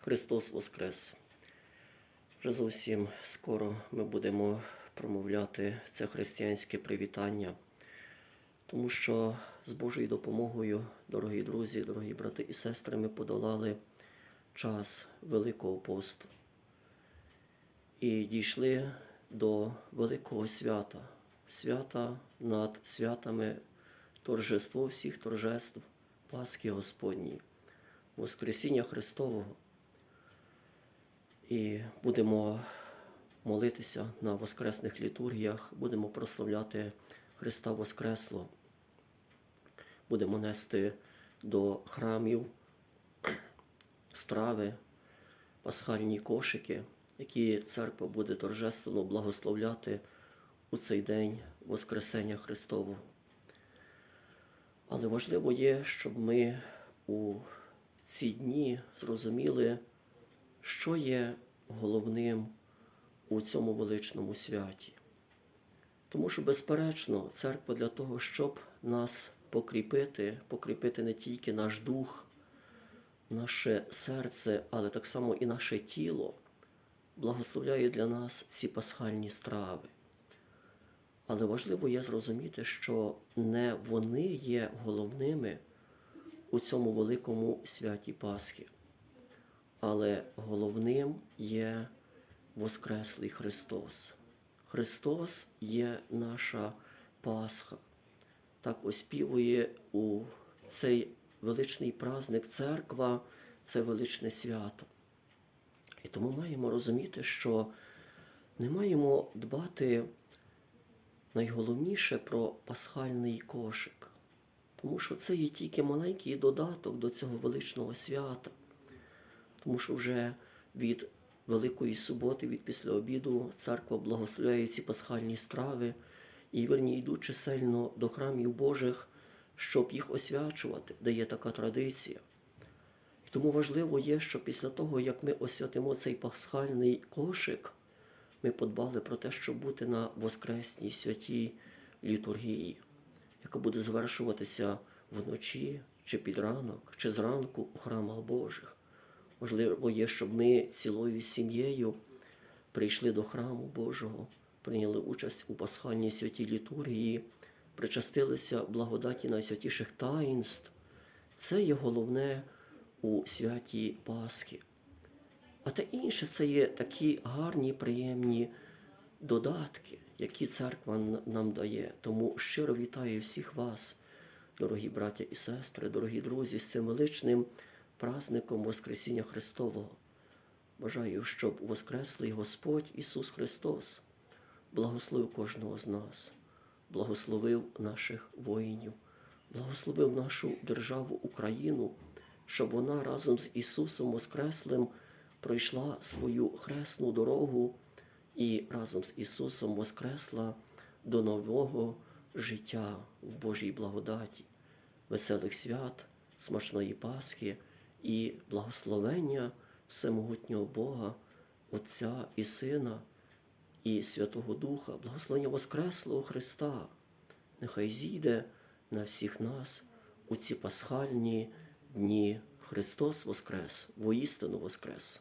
Христос Воскрес! Вже зовсім скоро ми будемо промовляти це християнське привітання, тому що з Божою допомогою, дорогі друзі, дорогі брати і сестри, ми подолали час Великого посту і дійшли до великого свята, свята над святами, торжество всіх торжеств Пасхи Господньої, Воскресіння Христового. І будемо молитися на воскресних літургіях, будемо прославляти Христа Воскресло, будемо нести до храмів страви, пасхальні кошики, які церква буде торжественно благословляти у цей день Воскресення Христового. Але важливо є, щоб ми у ці дні зрозуміли, що є головним у цьому величному святі. Тому що, безперечно, церква для того, щоб нас покріпити, покріпити не тільки наш дух, наше серце, але так само і наше тіло, благословляє для нас ці пасхальні страви. Але важливо є зрозуміти, що не вони є головними у цьому великому святі Пасхи, але головним є Воскреслий Христос. Христос є наша Пасха. Так оспівує у цей величний праздник церква, це величне свято. І тому маємо розуміти, що не маємо дбати найголовніше про пасхальний кошик, тому що це є тільки маленький додаток до цього величного свята, тому що вже від Великої суботи, від після обіду, церква благословляє ці пасхальні страви і вірні йдуть чисельно до храмів Божих, щоб їх освячувати, де є така традиція. І тому важливо є, що після того, як ми освятимо цей пасхальний кошик, ми подбали про те, щоб бути на Воскресній святій літургії, яка буде звершуватися вночі, чи під ранок, чи зранку у храмах Божих. Важливо є, щоб ми цілою сім'єю прийшли до храму Божого, прийняли участь у пасхальній святій літургії, причастилися благодаті найсвятіших таїнств. Це є головне у святі Пасхи. А те інше це є такі гарні, приємні додатки, які церква нам дає. Тому щиро вітаю всіх вас, дорогі браття і сестри, дорогі друзі, з цим величним праздником Воскресіння Христового. Бажаю, щоб Воскреслий Господь Ісус Христос благословив кожного з нас, благословив наших воїнів, благословив нашу державу Україну, щоб вона разом з Ісусом Воскреслим пройшла свою хресну дорогу і разом з Ісусом воскресла до нового життя в Божій благодаті, веселих свят, смачної Пасхи і благословення всемогутнього Бога, Отця і Сина і Святого Духа, благословення Воскреслого Христа, нехай зійде на всіх нас у ці пасхальні дні. Христос Воскрес, воістину Воскрес!